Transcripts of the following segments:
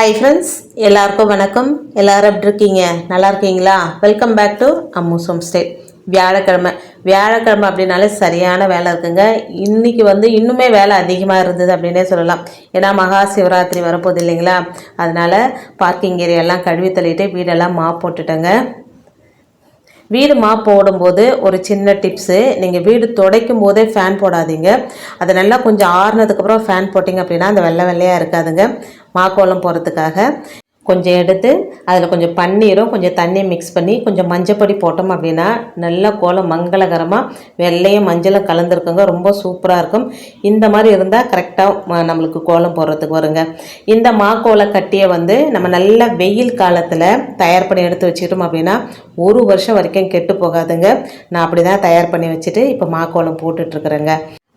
Hi friends எல்லாருக்கும் வணக்கம். எல்லாரும் எப்படி இருக்கீங்க? நல்லா இருக்கீங்களா? Welcome back to Ammu's home stay வியாழக்கிழமை. வியாழக்கிழமை அப்படின்னாலே சரியான வேலை இருக்குங்க. இன்னைக்கு வந்து இன்னுமே வேலை அதிகமாக இருந்தது அப்படின்னே சொல்லலாம். ஏன்னா மகா சிவராத்திரி வரப்போகுது இல்லைங்களா? அதனால் பார்க்கிங் ஏரியாலாம் கழுவி தள்ளிட்டு வீடெல்லாம் மாப் போட்டுட்டேங்க. வீடு மாப் போடும்போது ஒரு சின்ன டிப்ஸு நீங்கள் வீடு துடைக்கும் போதே ஃபேன் போடாதீங்க. அது நல்லா கொஞ்சம் ஆறுனதுக்கப்புறம் ஃபேன் போட்டிங்க அப்படின்னா அந்த வெள்ளை வெள்ளையாக இருக்காதுங்க. மாக்கோலம் போகிறதுக்காக கொஞ்சம் எடுத்து அதில் கொஞ்சம் பன்னீரும் கொஞ்சம் தண்ணியும் மிக்ஸ் பண்ணி கொஞ்சம் மஞ்சப்பொடி போட்டோம் அப்படின்னா நல்ல கோலம் மங்களகரமாக வெள்ளையும் மஞ்சளும் கலந்துருக்குங்க. ரொம்ப சூப்பராக இருக்கும். இந்த மாதிரி இருந்தால் கரெக்டாக நம்மளுக்கு கோலம் போடுறதுக்கு வருங்க. இந்த மாக்கோல கட்டியை வந்து நம்ம நல்ல வெயில் காலத்தில் தயார் பண்ணி எடுத்து வச்சுக்கிட்டோம் அப்படின்னா ஒரு வருஷம் வரைக்கும் கெட்டு போகாதுங்க. நான் அப்படி தான் தயார் பண்ணி வச்சுட்டு இப்போ மாக்கோலம் போட்டுட்ருக்குறேங்க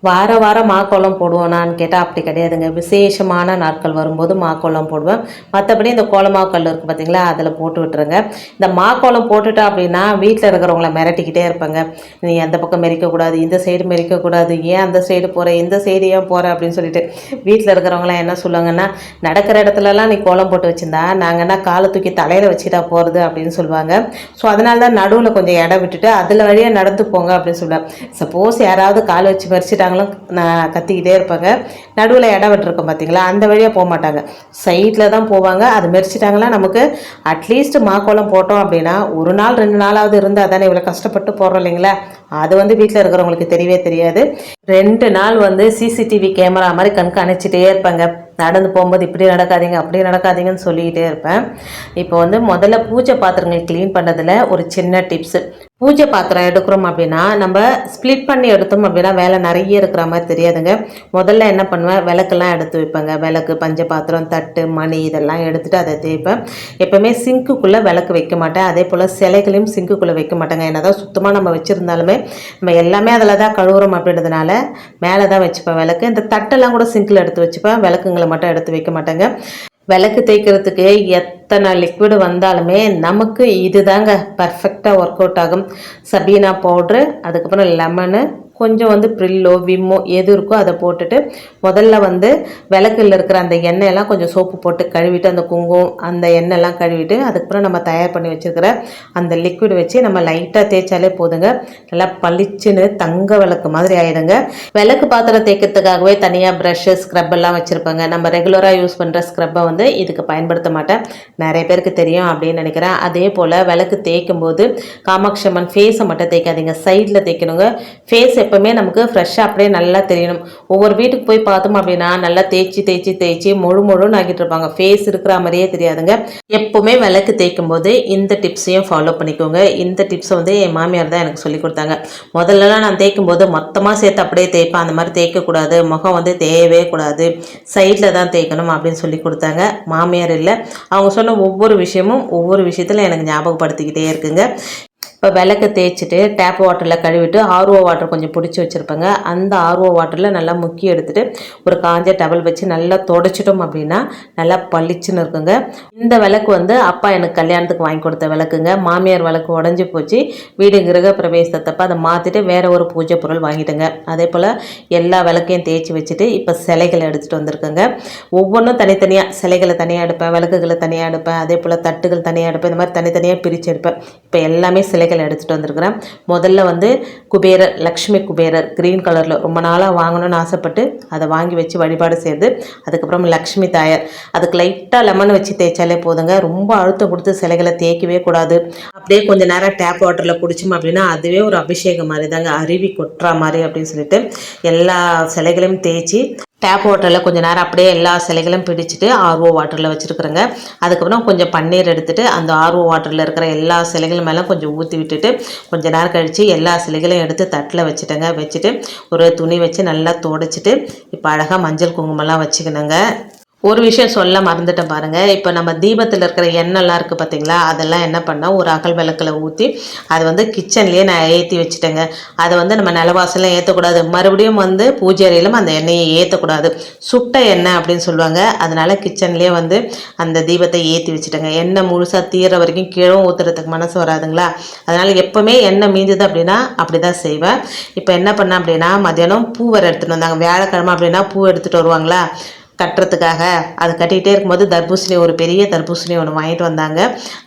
வார வாரம் மாக்கோலம் போடுவோனான்னு கேட்டால் அப்படி கிடையாதுங்க. விசேஷமான நாட்கள் வரும்போது மாக்கோலம் போடுவேன். மற்றபடி இந்த கோலமாவு கல் இருக்குது பார்த்தீங்களா அதில் போட்டு விட்டுருங்க. இந்த மாக்கோலம் போட்டுட்டா அப்படின்னா வீட்டில் இருக்கிறவங்கள மிரட்டிக்கிட்டே இருப்பாங்க. நீ அந்த பக்கம் மெரிக்கக்கூடாது இந்த சைடு மெரிக்கக்கூடாது ஏன் அந்த சைடு போகிற இந்த சைடு ஏன் போகிற அப்படின்னு சொல்லிட்டு வீட்டில் இருக்கிறவங்களாம் என்ன சொல்லுவாங்கன்னா நடக்கிற இடத்துலலாம் நீ கோலம் போட்டு வச்சிருந்தா நாங்கன்னா காலை தூக்கி தலையில் வச்சுட்டா போகிறது அப்படின்னு சொல்லுவாங்க. ஸோ அதனால தான் நடுவில் கொஞ்சம் இடம் விட்டுட்டு அதில் வழியாக நடந்து போங்க அப்படின்னு சொல்லுவேன். சப்போஸ் யாராவது கால் வச்சு மறிச்சிட்டாங்க நான் கத்திக்கிட்டே இருப்பாங்க. நடுவில் இடம் விட்டுருக்கோம் பார்த்தீங்களா அந்த வழியாக போக மாட்டாங்க. சைட்டில் தான் போவாங்க. அது மெரிச்சிட்டாங்களா நமக்கு அட்லீஸ்ட் மாக்கோலம் போட்டோம் அப்படின்னா ஒரு நாள் ரெண்டு நாளாவது இருந்தால் தானே இவ்வளோ கஷ்டப்பட்டு போடுறோம் இல்லைங்களா? அது வந்து வீட்டில் இருக்கிறவங்களுக்கு தெரியவே தெரியாது. ரெண்டு நாள் வந்து சிசிடிவி கேமரா மாதிரி கண்காணிச்சிட்டே இருப்பாங்க. நடந்து போகும்போது இப்படி நடக்காதீங்க அப்படி நடக்காதீங்கன்னு சொல்லிக்கிட்டே இருப்பேன். இப்போ வந்து முதல்ல பூஜை பாத்திரங்கள் க்ளீன் பண்ணதில் ஒரு சின்ன டிப்ஸு பூஜை பாத்திரம் எடுக்கிறோம் அப்படின்னா நம்ம ஸ்ப்ளிட் பண்ணி எடுத்தோம் அப்படின்னா வேலை நிறைய இருக்கிற மாதிரி தெரியாதுங்க. முதல்ல என்ன பண்ணுவேன்? விளக்கெல்லாம் எடுத்து வைப்பேங்க. விளக்கு பஞ்ச பாத்திரம் தட்டு மணி இதெல்லாம் எடுத்துட்டு அதை தேய்ப்பேன். எப்போவுமே சிங்க்குக்குள்ளே விளக்கு வைக்க மாட்டேன். அதே போல் சிலைகளையும் சிங்க்குக்குள்ளே வைக்க மாட்டேங்க. என்னதான் சுத்தமாக நம்ம வச்சுருந்தாலுமே நம்ம எல்லாமே அதில் தான் கழுவுறோம் அப்படின்றதுனால மேலே தான் வச்சுப்பேன் விளக்கு இந்த தட்டெல்லாம் கூட சிங்கில் எடுத்து வச்சுப்பேன் விளக்குங்களை மட்டும் எடுத்து வைக்க மாட்டேங்க. விளக்கு தேய்க்கிறதுக்கு எத்தனை லிக்விடு வந்தாலுமே நமக்கு இதுதாங்க பர்ஃபெக்டாக ஒர்க் அவுட் ஆகும். சபீனா பவுட்ரு அதுக்கப்புறம் லெமனு கொஞ்சம் வந்து ப்ரில்லோ விம்மோ எது இருக்கோ அதை போட்டுட்டு முதல்ல வந்து விளக்குல இருக்கிற அந்த எண்ணெயெல்லாம் கொஞ்சம் சோப்பு போட்டு கழுவிட்டு அந்த குங்குமம் அந்த எண்ணெய்லாம் கழுவிட்டு அதுக்கப்புறம் நம்ம தயார் பண்ணி வச்சுருக்கிற அந்த லிக்விட் வச்சு நம்ம லைட்டாக தேய்ச்சாலே போதுங்க. நல்லா பளிச்சுன்னு தங்க விளக்கு மாதிரி ஆயிடுங்க. விளக்கு பாத்திரம் தேய்க்கிறதுக்காகவே தனியாக ப்ரஷ்ஷு ஸ்க்ரப் எல்லாம் வச்சுருப்பாங்க. நம்ம ரெகுலராக யூஸ் பண்ணுற ஸ்க்ரப்பை வந்து இதுக்கு பயன்படுத்த மாட்டேன். நிறைய பேருக்கு தெரியும் அப்படின்னு நினைக்கிறேன். அதே போல் விளக்கு தேய்க்கும் போது காமாட்சி அம்மன் ஃபேஸை மட்டும் தேய்க்காதீங்க. சைடில் தேய்க்கணுங்க. ஃபேஸ் எப்போவுமே நமக்கு ஃப்ரெஷ்ஷாக அப்படியே நல்லா தெரியணும். ஒவ்வொரு வீட்டுக்கு போய் பார்த்தோம் அப்படின்னா நல்லா தேய்ச்சி தேய்ச்சி தேய்ச்சி முழு முழுன்னு ஆகிட்டு இருப்பாங்க. ஃபேஸ் இருக்கிற மாதிரியே தெரியாதுங்க. எப்போவுமே விளக்கு தேய்க்கும் போது இந்த டிப்ஸையும் ஃபாலோ பண்ணிக்கோங்க. இந்த டிப்ஸை வந்து என் மாமியார் தான் எனக்கு சொல்லி கொடுத்தாங்க. முதல்லலாம் நான் தேய்க்கும் போது மொத்தமாக சேர்த்து அப்படியே தேய்ப்பேன். அந்த மாதிரி தேய்க்கக்கூடாது. முகம் வந்து தேயவே கூடாது. சைடில் தான் தேய்க்கணும் அப்படின்னு சொல்லி கொடுத்தாங்க. மாமியார் இல்லை. அவங்க சொன்ன ஒவ்வொரு விஷயமும் ஒவ்வொரு விஷயத்தில் எனக்கு ஞாபகப்படுத்திக்கிட்டே இருக்குங்க. இப்போ விளக்கு தேய்ச்சிட்டு டேப் வாட்டரில் கழுவிட்டு ஆர்ஓ வாட்டர் கொஞ்சம் பிடிச்சி வச்சுருப்பேங்க. அந்த ஆர்ஓ வாட்டரில் நல்லா முக்கி எடுத்துகிட்டு ஒரு காஞ்ச டவல் வச்சு நல்லா தொடச்சிட்டோம் அப்படின்னா நல்லா பளிச்சுன்னு இருக்குங்க. இந்த விளக்கு வந்து அப்பா எனக்கு கல்யாணத்துக்கு வாங்கி கொடுத்த விளக்குங்க. மாமியார் விளக்கு உடஞ்சி போச்சு. வீடு கிரக பிரவேசத்தப்போ அதை மாற்றிட்டு வேறு ஒரு பூஜை பொருள் வாங்கிட்டேங்க. அதே போல் எல்லா விளக்கையும் தேய்ச்சி வச்சுட்டு இப்போ சிலைகளை எடுத்துகிட்டு வந்திருக்கேங்க. ஒவ்வொன்றும் தனித்தனியாக சிலைகளை தனியாக எடுப்பேன் விளக்குகளை தனியாக எடுப்பேன். அதே போல் தட்டுகள் தனியாக எடுப்பேன். இந்த மாதிரி தனித்தனியாக பிரித்து எடுப்பேன். இப்போ எல்லாமே சிலைகள் எடுத்துகிட்டு வந்திருக்கிறேன். முதல்ல வந்து குபேரர் லக்ஷ்மி குபேரர் க்ரீன் கலரில் ரொம்ப நாளாக வாங்கணும்னு ஆசைப்பட்டு அதை வாங்கி வச்சு வழிபாடு செய்து அதுக்கப்புறம் லக்ஷ்மி தாயார். அதுக்கு லைட்டாக லெமன் வச்சு தேய்ச்சாலே போதுங்க. ரொம்ப அழுத்தம் கொடுத்து சிலைகளை தேய்க்கவே கூடாது. அப்படியே கொஞ்சம் நேரம் டேப் வாட்டரில் குடிச்சோம் அப்படின்னா அதுவே ஒரு அபிஷேகம் மாதிரி தாங்க அருவி கொட்டுற மாதிரி அப்படின்னு சொல்லிட்டு எல்லா சிலைகளையும் தேய்ச்சி டேப் வாட்டரில் கொஞ்சம் நேரம் அப்படியே எல்லா சிலைகளும் பிடிச்சிட்டு ஆர்ஓ வாட்டரில் வச்சுருக்குறேங்க. அதுக்கப்புறம் கொஞ்சம் பன்னீர் எடுத்துகிட்டு அந்த ஆர்ஓ வாட்டரில் இருக்கிற எல்லா சிலைகள் மேலே கொஞ்சம் ஊற்றி விட்டுட்டு கொஞ்சம் நேரம் கழித்து எல்லா சிலைகளையும் எடுத்து தட்டில் வச்சுட்டேங்க. வச்சுட்டு ஒரு துணி வச்சு நல்லா துடைச்சிட்டு இப்போ அழகாக மஞ்சள் குங்குமம்லாம் வச்சுக்கணுங்க. ஒரு விஷயம் சொல்ல மறந்துட்டேன் பாருங்கள் இப்போ நம்ம தீபத்தில் இருக்கிற எண்ணெய்லாம் இருக்குது பார்த்தீங்களா அதெல்லாம் என்ன பண்ணால் ஒரு அகல் விளக்கில் ஊற்றி அது வந்து கிச்சன்லேயே நான் ஏற்றி வச்சுட்டேங்க. அதை வந்து நம்ம நிலவாசலாம் ஏற்றக்கூடாது மறுபடியும் வந்து பூஜை அறையிலும் அந்த எண்ணெயை ஏற்றக்கூடாது சுட்ட எண்ணெய் அப்படின்னு சொல்லுவாங்க. அதனால் கிச்சன்லேயே வந்து அந்த தீபத்தை ஏற்றி வச்சுட்டேங்க. எண்ணெய் முழுசாக தீர வரைக்கும் கீழே ஊற்றுறதுக்கு மனசு வராதுங்களா? அதனால் எப்போவுமே எண்ணெய் மீந்தது அப்படின்னா அப்படி தான் செய்வேன். இப்போ என்ன பண்ணேன் அப்படின்னா மதியானம் பூ வர எடுத்துகிட்டு வந்தாங்க. வியாழக்கிழமை அப்படின்னா பூ எடுத்துகிட்டு வருவாங்களா? கட்டுறதுக்காக. அது கட்டிகிட்டே இருக்கும்போது தர்பூசணி ஒரு பெரிய தர்பூசணி ஒன்று வாங்கிட்டு வந்தாங்க.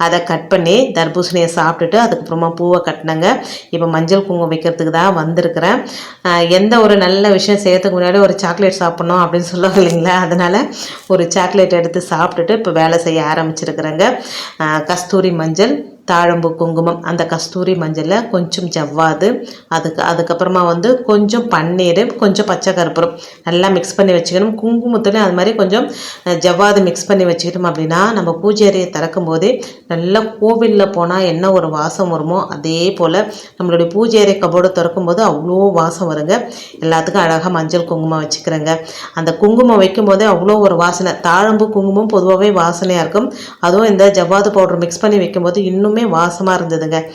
அதை கட் பண்ணி தர்பூசணியை சாப்பிட்டுட்டு அதுக்கப்புறமா பூவை கட்டினாங்க. இப்போ மஞ்சள் குங்குமம் வைக்கிறதுக்கு தான் வந்திருக்கிறேன். எந்த ஒரு நல்ல விஷயம் செய்யறதுக்கு முன்னாடி ஒரு சாக்லேட் சாப்பிட்ணும் அப்படின்னு சொல்லுவாங்க இல்லைங்களா? அதனால் ஒரு சாக்லேட் எடுத்து சாப்பிட்டுட்டு இப்போ வேலை செய்ய ஆரம்பிச்சிருக்கிறேங்க. கஸ்தூரி மஞ்சள் தாழம்பு குங்குமம் அந்த கஸ்தூரி மஞ்சளில் கொஞ்சம் ஜவ்வாது. அதுக்கு அதுக்கப்புறமா வந்து கொஞ்சம் பன்னீர் கொஞ்சம் பச்சை கருப்பூரம் நல்லா மிக்ஸ் பண்ணி வச்சுக்கணும். குங்குமத்துலேயும் அது மாதிரி கொஞ்சம் ஜவ்வாது மிக்ஸ் பண்ணி வச்சுக்கிட்டோம் அப்படின்னா நம்ம பூஜை அறையை திறக்கும் போதே நல்லா கோவிலில் போனால் என்ன ஒரு வாசம் வருமோ அதே போல் நம்மளுடைய பூஜை அறை கபோர்டு திறக்கும் போது அவ்வளோ வாசம் வருங்க. எல்லாத்துக்கும் அழகாக மஞ்சள் குங்குமம் வச்சுக்கிறேங்க. அந்த குங்குமம் வைக்கும் போதே அவ்வளோ ஒரு வாசனை. தாழம்பு குங்குமம் பொதுவாகவே வாசனையாக இருக்கும். அதுவும் இந்த ஜவ்வாது பவுடர் மிக்ஸ் பண்ணி வைக்கும்போது இன்னும் வாசமாக இருந்ததுங்க.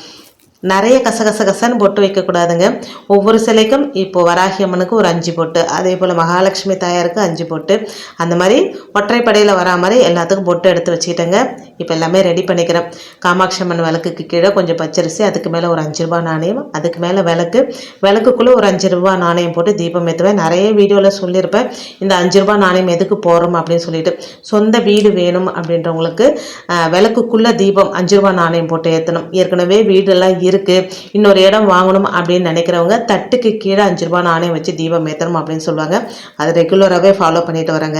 நிறைய கசகச கசன்னு பொட்டு வைக்கக்கூடாதுங்க. ஒவ்வொரு சிலைக்கும் இப்போது வராகி அம்மனுக்கு ஒரு அஞ்சு பொட்டு அதே போல் மகாலட்சுமி தாயாருக்கு அஞ்சு பொட்டு. அந்த மாதிரி ஒற்றைப்படையில் வரா மாதிரி எல்லாத்துக்கும் பொட்டு எடுத்து வச்சுக்கிட்டேங்க. இப்போ எல்லாமே ரெடி பண்ணிக்கிறேன் காமாட்சி அம்மன் விளக்குக்கு கீழே கொஞ்சம் பச்சரிசி அதுக்கு மேலே ஒரு அஞ்சு ரூபா நாணயம் அதுக்கு மேலே விளக்கு. விளக்குக்குள்ளே ஒரு அஞ்சு ரூபா நாணயம் போட்டு தீபம் ஏற்றுவேன் நிறைய வீடியோவில் சொல்லியிருப்பேன். இந்த அஞ்சு ரூபா நாணயம் எதுக்கு போகிறோம் அப்படின்னு சொல்லிட்டு. சொந்த வீடு வேணும் அப்படின்றவங்களுக்கு விளக்குக்குள்ளே தீபம் அஞ்சு ரூபா நாணயம் போட்டு ஏற்றணும் ஏற்கனவே வீடெல்லாம் இருக்குது இன்னொரு இடம் வாங்கணும் அப்படின்னு நினைக்கிறவங்க தட்டுக்கு கீழே அஞ்சு ரூபா நாணயம் வச்சு தீபம் ஏற்றணும் அப்படின்னு சொல்லுவாங்க. அதை ரெகுலராகவே ஃபாலோ பண்ணிட்டு வராங்க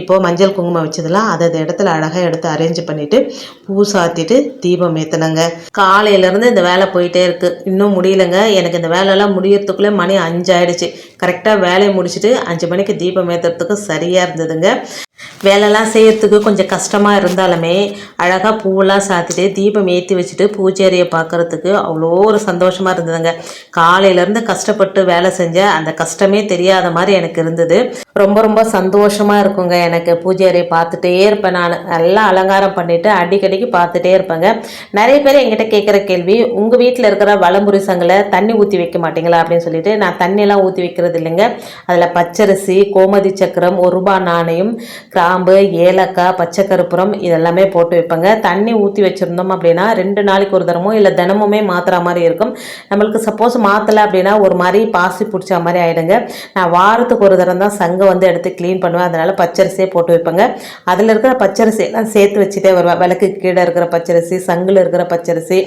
இப்போது மஞ்சள் குங்குமம் வச்சதெல்லாம் அது இடத்துல அழகாக எடுத்து அரேஞ்ச் பண்ணிவிட்டு பூ சாத்திட்டு தீபம் ஏற்றினங்க காலையிலேருந்து இந்த வேலை போயிட்டே இருக்குது இன்னும் முடியலங்க. எனக்கு இந்த வேலையெல்லாம் முடியறதுக்குள்ளே மணி அஞ்சாயிடுச்சு. கரெக்டாக வேலையை முடிச்சுட்டு அஞ்சு மணிக்கு தீபம் ஏற்றுறதுக்கு சரியாக இருந்ததுங்க. வேலைலாம் செய்யறதுக்கு கொஞ்சம் கஷ்டமாக இருந்தாலுமே அழகாக பூவெல்லாம் சாத்திட்டு தீபம் ஏற்றி வச்சுட்டு பூஜை பார்க்குறதுக்கு அவ்வளோ ஒரு சந்தோஷமாக இருந்ததுங்க. காலையிலேருந்து கஷ்டப்பட்டு வேலை செஞ்ச அந்த கஷ்டமே தெரியாத மாதிரி எனக்கு இருந்தது. ரொம்ப ரொம்ப சந்தோஷமாக இருக்குங்க. எனக்கு பூஜை அறையை பார்த்துட்டே இருப்பேன் நான். நல்லா அலங்காரம் பண்ணிவிட்டு அடிக்கடிக்கு பார்த்துட்டே இருப்பேங்க. நிறைய பேர் என்கிட்ட கேட்குற கேள்வி உங்கள் வீட்டில் இருக்கிற வளம்புரி சங்கில் தண்ணி ஊற்றி வைக்க மாட்டீங்களா? அப்படின்னு சொல்லிட்டு நான் தண்ணியெல்லாம் ஊற்றி வைக்கிறது இல்லைங்க. அதில் பச்சரிசி கோமதி சக்கரம் ஒரு ரூபா நாணயம் கிராம்பு ஏலக்காய் பச்சை கருப்புரம் இதெல்லாமே போட்டு வைப்பேங்க. தண்ணி ஊற்றி வச்சுருந்தோம் அப்படின்னா ரெண்டு நாளைக்கு ஒரு தரமோ இல்லை தினமுமே மாத்துற மாதிரி இருக்கும். நம்மளுக்கு சப்போஸ் மாற்றலை அப்படின்னா ஒரு மாதிரி பாசி பிடிச்ச மாதிரி ஆகிடுங்க நான் வாரத்துக்கு ஒரு தரம் தான் சங்கம் வந்து எடுத்து க்ளீன் பண்ணுவேன். அதனால் பச்சரிசியே போட்டு வைப்பேங்க. அதில் இருக்கிற பச்சரிசியெல்லாம் சேர்த்து வச்சுட்டே வருவேன். விளக்கு கீழே இருக்கிற பச்சரிசி சங்கில் இருக்கிற பச்சரிசி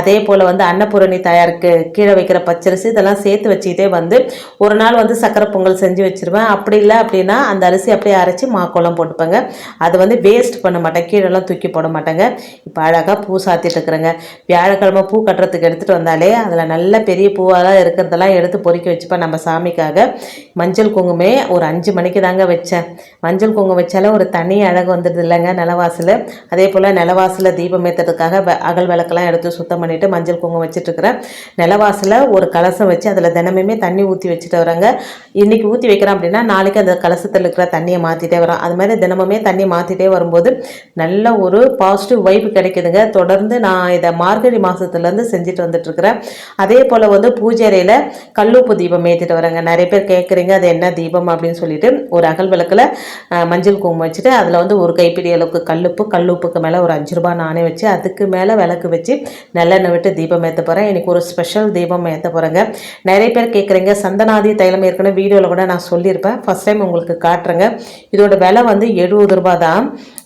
அதே போல் வந்து அன்னபூரணி தயாருக்கு கீழே வைக்கிற பச்சரிசி இதெல்லாம் சேர்த்து வச்சுக்கிட்டே வந்து ஒரு நாள் வந்து சக்கரை பொங்கல் செஞ்சு வச்சுருவேன். அப்படி இல்லை அப்படின்னா அந்த அரிசி அப்படியே அரைச்சி மாக்கோலம் போட்டுப்பேங்க. அது வந்து வேஸ்ட் பண்ண மாட்டேன். கீழெல்லாம் தூக்கி போட மாட்டேங்க. இப்போ அழகாக பூ சாத்திட்டு இருக்கிறேங்க. வியாழக்கிழமை பூ கட்டுறதுக்கு எடுத்துகிட்டு வந்தாலே அதில் நல்ல பெரிய பூவாலாம் இருக்கிறதெல்லாம் எடுத்து பொறுக்கி வச்சுப்பேன் நம்ம சாமிக்காக. மஞ்சள் குங்குமே ஒரு அஞ்சு மணிக்கு தாங்க வச்சேன். மஞ்சள் குங்குமம் வச்சாலே ஒரு தனி அழகு வந்துடுது இல்லைங்க நிலவாசில். அதே போல் நிலவாசலில் தீபம் ஏற்றுறதுக்காக அகல் விளக்கெல்லாம் எடுத்து சுத்தம் பண்ணிவிட்டு மஞ்சள் குங்குமம் வச்சுட்டு நிலவாசில் நிலவாசலில் ஒரு கலசம் வச்சு அதில் தினமுமே தண்ணி ஊற்றி வச்சுட்டு வராங்க இன்றைக்கி ஊற்றி வைக்கிறேன் அப்படின்னா நாளைக்கு அந்த கலசத்தில் இருக்கிற தண்ணியை மாற்றிட்டே வரோம் அது மாதிரி தினமுமே தண்ணி மாற்றிட்டே வரும்போது நல்ல ஒரு பாசிட்டிவ் வைப் கிடைக்குதுங்க. தொடர்ந்து நான் இதை மார்கழி மாதத்துலேருந்து செஞ்சுட்டு வந்துட்டுருக்கிறேன் அதே போல் வந்து பூஜை அறையில் கல்லுப்பு தீபம் ஏற்றிட்டு வரேங்க. நிறைய பேர் கேட்குறீங்க அது என்ன தீபம்? அப்படின்னு சொல்லி சொல்லிட்டு ஒரு அகல் விளக்கில் மஞ்சள் குங்குமம் வச்சுட்டு அதில் வந்து ஒரு கைப்பிடி அளவுக்கு கல்லுப்பு கல்லுப்புக்கு மேலே ஒரு அஞ்சு ரூபாய் நானே வச்சு அதுக்கு மேலே விளக்கு வச்சு நல்லெண்ணெய் விட்டு தீபம் ஏற்ற போகிறேன் எனக்கு ஒரு ஸ்பெஷல் தீபம் ஏற்ற போகிறேங்க நிறைய பேர் கேட்குறீங்க சந்தனாதி தைலம் ஏற்கனவே வீடியோவில் கூட நான் சொல்லியிருப்பேன். ஃபஸ்ட் டைம் உங்களுக்கு காட்டுறேங்க. இதோட விலை வந்து எழுபது ரூபாய் தான்.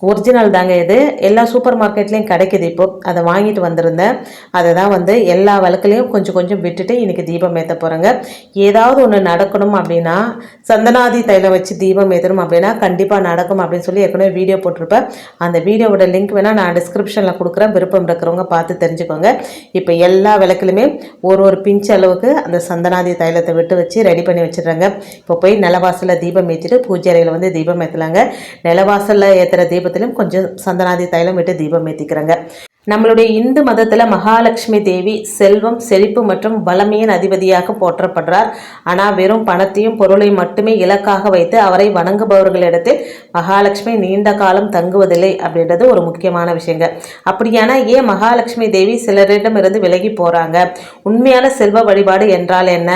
ஒரிஜினல் தாங்க இது. எல்லா சூப்பர் மார்க்கெட்லேயும் கிடைக்குது இப்போ. அதை வாங்கிட்டு வந்திருந்தேன். அதை தான் வந்து எல்லா விளக்குலையும் கொஞ்சம் கொஞ்சம் விட்டுட்டு இன்றைக்கி தீபம் ஏற்ற போகிறேங்க ஏதாவது ஒன்று நடக்கணும் அப்படின்னா சந்தனாதி தைலம் வச்சு தீபம் ஏற்றணும் அப்படின்னா கண்டிப்பாக நடக்கும் அப்படின்னு சொல்லி ஏற்கனவே வீடியோ போட்டிருப்பேன். அந்த வீடியோவோட லிங்க் வேணால் நான் டிஸ்கிரிப்ஷனில் கொடுக்குறேன். விருப்பம் இருக்கிறவங்க பார்த்து தெரிஞ்சுக்கோங்க. இப்போ எல்லா விளக்குலையுமே ஒரு ஒரு பிஞ்ச் அளவுக்கு அந்த சந்தனாதி தைலத்தை விட்டு வச்சு ரெடி பண்ணி வச்சிடுறாங்க. இப்போ போய் நிலவாசலில் தீபம் ஏற்றிட்டு பூஜை அறையில் வந்து தீபம் ஏற்றலாங்க நிலவாசலில் ஏற்றுற தீபத்திலும் கொஞ்சம் சந்தனாதி தைலம் விட்டு தீபம் ஏற்றிக்கிறாங்க நம்மளுடைய இந்து மதத்தில் மகாலட்சுமி தேவி செல்வம் செழிப்பு மற்றும் வளமையின் அதிபதியாக போற்றப்படுறார். ஆனால் வெறும் பணத்தையும் பொருளை மட்டுமே இலக்காக வைத்து அவரை வணங்குபவர்களிடத்தில் மகாலட்சுமி நீண்ட காலம் தங்குவதில்லை அப்படின்றது ஒரு முக்கியமான விஷயங்க. அப்படியானா ஏன் மகாலட்சுமி தேவி சிலரிடமிருந்து விலகி போகிறாங்க உண்மையான செல்வ வழிபாடு என்றால் என்ன?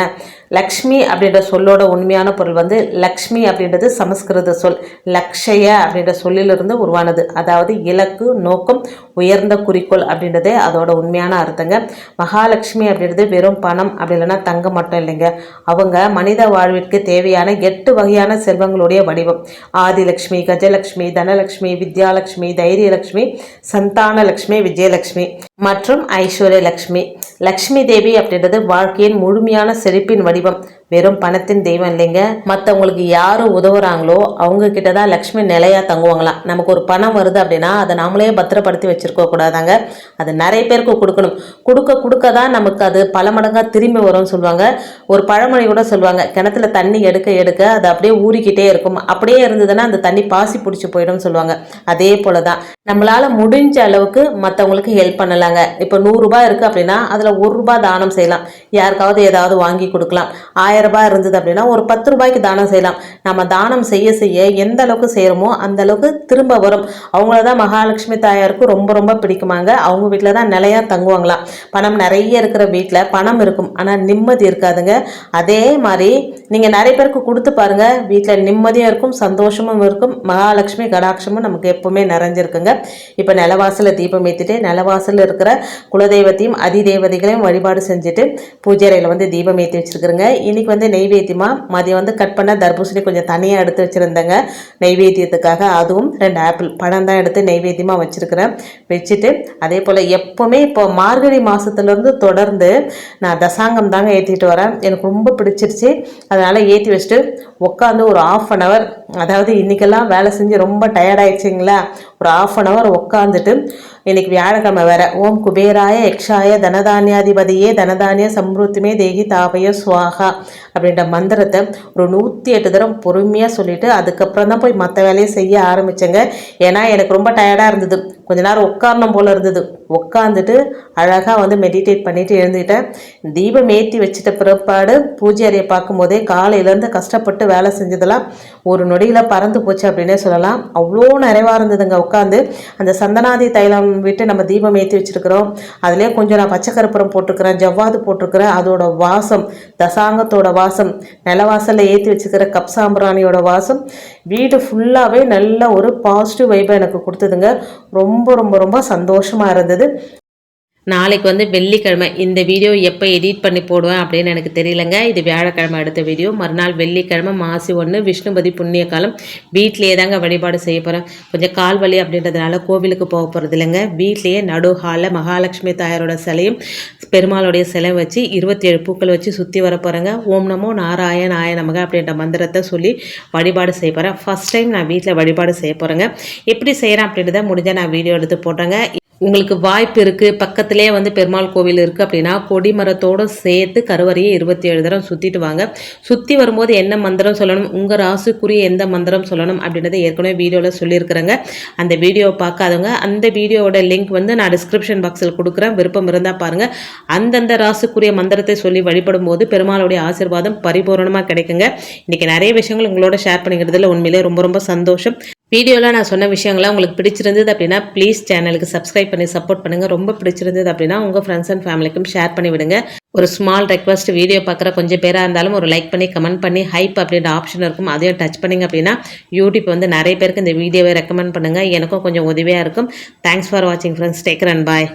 லக்ஷ்மி அப்படின்ற சொல்லோட உண்மையான பொருள் வந்து லக்ஷ்மி அப்படின்றது சமஸ்கிருத சொல். லக்ஷய அப்படின்ற சொல்லிலிருந்து உருவானது. அதாவது இலக்கு நோக்கம் உயர்ந்த குறிக்கோள் அப்படின்றதே அதோட உண்மையான அர்த்தங்க. மகாலட்சுமி அப்படின்றது வெறும் பணம் அப்படி இல்லைன்னா தங்கம் மட்டும் இல்லைங்க. அவங்க மனித வாழ்விற்கு தேவையான எட்டு வகையான செல்வங்களுடைய வடிவம். ஆதிலக்ஷ்மி கஜலக்ஷ்மி தனலக்ஷ்மி வித்யாலட்சுமி தைரியலக்ஷ்மி சந்தானலக்ஷ்மி விஜயலட்சுமி மற்றும் ஐஸ்வர்ய லக்ஷ்மி லக்ஷ்மி தேவி அப்படின்றது வாழ்க்கையின் முழுமையான செழிப்பின் வடிவம் வெறும் பணத்தின் தெய்வம் இல்லைங்க. மற்றவங்களுக்கு யார் உதவுறாங்களோ அவங்க கிட்ட தான் லக்ஷ்மி நிலையாக தங்குவாங்களாம் நமக்கு ஒரு பணம் வருது அப்படின்னா அதை நாமளே பத்திரப்படுத்தி வச்சிருக்க கூடாதாங்க. அது நிறைய பேருக்கு கொடுக்கணும். கொடுக்க கொடுக்க தான் நமக்கு அது பல மடங்காக திரும்பி வரும்னு சொல்லுவாங்க. ஒரு பழமொழி கூட சொல்லுவாங்க கிணத்துல தண்ணி எடுக்க எடுக்க அது அப்படியே ஊறிக்கிட்டே இருக்கும். அப்படியே இருந்ததுன்னா அந்த தண்ணி பாசி பிடிச்சி போயிடும்னு சொல்லுவாங்க. அதே போல தான் நம்மளால் முடிஞ்ச அளவுக்கு மற்றவங்களுக்கு ஹெல்ப் பண்ணலாங்க. இப்போ நூறுரூபா இருக்குது அப்படின்னா அதில் ஒரு ரூபா தானம் செய்யலாம். யாருக்காவது ஏதாவது வாங்கி கொடுக்கலாம். ஆயிரம் ரூபாய் இருந்தது அப்படின்னா ஒரு பத்து ரூபாய்க்கு தானம் செய்யலாம். நம்ம தானம் செய்ய செய்ய எந்த அளவுக்கு செய்கிறோமோ அந்த அளவுக்கு திரும்ப வரும். அவங்கள தான் மகாலட்சுமி தாயாருக்கு ரொம்ப ரொம்ப பிடிக்குமாங்க. அவங்க வீட்டில் தான் நிலையாக தங்குவாங்களாம். பணம் நிறைய இருக்கிற வீட்டில் பணம் இருக்கும். ஆனால் நிம்மதி இருக்காதுங்க. அதே மாதிரி நீங்கள் நிறைய பேருக்கு கொடுத்து பாருங்கள் வீட்டில் நிம்மதியும் இருக்கும் சந்தோஷமும் இருக்கும். மகாலட்சுமி கடாட்சமும் நமக்கு எப்பவுமே நிறைஞ்சிருக்குங்க. இப்போ நிலவாசலில் தீபம் ஏற்றிட்டு நிலவாசலில் இருக்கிற குலதெய்வத்தையும் அதிதேவதைகளையும் வழிபாடு செஞ்சுட்டு பூஜை அறையில் வந்து தீபம் ஏற்றி வச்சுருக்குறேங்க. இன்றைக்கி வந்து நெய்வேத்தியமாக மதியம் வந்து கட் பண்ண தர்பூசணி கொஞ்சம் தனியாக எடுத்து வச்சுருந்தேங்க. நெய்வேத்தியத்துக்காக அதுவும் ரெண்டு ஆப்பிள் பழம் தான் எடுத்து நெய்வேத்தியமாக வச்சுருக்கிறேன். வச்சுட்டு அதே போல் எப்போவுமே இப்போ மார்கழி மாதத்துலேருந்து தொடர்ந்து நான் தசாங்கம் தாங்க ஏற்றிட்டு வரேன். எனக்கு ரொம்ப பிடிச்சிருச்சு. அதனால் ஏற்றி வச்சுட்டு உட்காந்து ஒரு ஆஃப் அன் ஹவர் அதாவது இன்றைக்கெல்லாம் வேலை செஞ்சு ரொம்ப டயர்டாயிடுச்சிங்களா ஒரு ஆஃப் அன் ஹவர் உட்காந்துட்டு இன்னைக்கு வியாழக்கிழமை வேற. ஓம் குபேராய யக்ஷாய தனதானியாதிபதியே தனதானிய சம்ருத்திமே தேகி தாபய சுவாகா அப்படின்ற மந்திரத்தை ஒரு நூற்றி எட்டு தரம் பொறுமையாக சொல்லிட்டு அதுக்கப்புறம் தான் போய் மற்ற வேலையை செய்ய ஆரம்பித்தேங்க ஏன்னா எனக்கு ரொம்ப டயர்டாக இருந்தது. கொஞ்ச நேரம் உட்காரணும் போல் இருந்தது. உட்காந்துட்டு அழகாக வந்து மெடிடேட் பண்ணிவிட்டு எழுந்துக்கிட்டேன் தீபம் ஏற்றி வச்சுட்ட பிறப்பாடு பூஜை அறையை பார்க்கும்போதே காலையிலேருந்து கஷ்டப்பட்டு வேலை செஞ்சதெல்லாம் ஒரு நொடியில் பறந்து போச்சு அப்படின்னே சொல்லலாம். அவ்வளோ நிறைவாக இருந்ததுங்க உட்காந்து அந்த சந்தனாதி தைலம் விட்டு நம்ம தீபம் ஏற்றி வச்சுருக்கிறோம். அதிலே கொஞ்சம் நான் பச்சை கருப்புரம் போட்டிருக்கிறேன் ஜவ்வாது போட்டிருக்கிறேன். அதோட வாசம் தசாங்கத்தோட வாசம் நிலவாசலில் ஏற்றி வச்சுக்கிற கப் சாம்பிராணியோட வாசம். வீடு ஃபுல்லாகவே நல்ல ஒரு பாசிட்டிவ் வைப்பை எனக்கு கொடுத்ததுங்க. ரொம்ப ரொம்ப ரொம்ப சந்தோஷமாக இருந்தது. நாளைக்கு வந்து வெள்ளிக்கிழமை. இந்த வீடியோ எப்போ எடிட் பண்ணி போடுவேன் அப்படின்னு எனக்கு தெரியலங்க. இது வியாழக்கிழமை அடுத்த வீடியோ. மறுநாள் வெள்ளிக்கிழமை மாசி ஒன்று விஷ்ணுபதி புண்ணிய காலம். வீட்லேயே தாங்க வழிபாடு செய்ய போகிறேன் கொஞ்சம் கால் வலி அப்படின்றதுனால கோவிலுக்கு போக போகிறது இல்லைங்க. வீட்லேயே நடு ஹாலில் மகாலட்சுமி தாயாரோட சிலையும் பெருமாளுடைய சிலை வச்சு இருபத்தி ஏழு பூக்கள் வச்சு சுற்றி வர போகிறேங்க ஓம் நமோ நாராயண நாய நமக அப்படின்ற மந்திரத்தை சொல்லி வழிபாடு செய்ய போகிறேன் ஃபஸ்ட் டைம் நான் வீட்டில் வழிபாடு செய்ய போகிறேங்க எப்படி செய்கிறேன் அப்படின்றத முடிஞ்சால் நான் வீடியோ எடுத்து போட்டேங்க உங்களுக்கு வாய்ப்பு இருக்குது பக்கத்திலே வந்து பெருமாள் கோவில் இருக்குது அப்படின்னா கொடிமரத்தோடு சேர்த்து கருவறையை இருபத்தி ஏழு தரம் சுற்றிட்டு வாங்க. சுற்றி வரும்போது என்ன மந்திரம் சொல்லணும்? உங்கள் ராசுக்குரிய எந்த மந்திரம் சொல்லணும் அப்படின்றத ஏற்கனவே வீடியோவில் சொல்லியிருக்கிறேங்க. அந்த வீடியோவை பார்க்காதவங்க அந்த வீடியோவோட லிங்க் வந்து நான் டிஸ்கிரிப்ஷன் பாக்ஸில் கொடுக்குறேன். விருப்பம் இருந்தால் பாருங்கள் அந்தந்த ராசுக்குரிய மந்திரத்தை சொல்லி வழிபடும் போது பெருமாளுடைய ஆசிர்வாதம் பரிபூர்ணமாக கிடைக்குங்க. இன்றைக்கி நிறைய விஷயங்கள் உங்களோட ஷேர் பண்ணிக்கிறதுல உண்மையிலே ரொம்ப ரொம்ப சந்தோஷம். வீடியோவில் நான் சொன்ன விஷயங்கள்லாம் உங்களுக்கு பிடிச்சிருந்தது அப்படின்னா ப்ளீஸ் சேனலுக்கு சப்ஸ்கிரைப் பண்ணி சப்போர்ட் பண்ணுங்கள் ரொம்ப பிடிச்சிருந்தது அப்படின்னா உங்கள் ஃப்ரெண்ட்ஸ் அண்ட் ஃபேமிலிக்கும் ஷேர் பண்ணி விடுங்க. ஒரு ஸ்மால் ரெக்வஸ்ட் வீடியோ பார்க்குற கொஞ்சம் பேராக இருந்தாலும் ஒரு லைக் பண்ணி கமெண்ட் பண்ணி ஹைப் அப்படின்ற ஆப்ஷன் இருக்கும். அதையும் டச் பண்ணிங்க அப்படின்னா யூடியூப் வந்து நிறைய பேருக்கு இந்த வீடியோவை ரெக்கமெண்ட் பண்ணுங்கள் எனக்கும் கொஞ்சம் உதவியாக இருக்கும். தேங்க்ஸ் ஃபார் வாட்சிங் friends take care and bye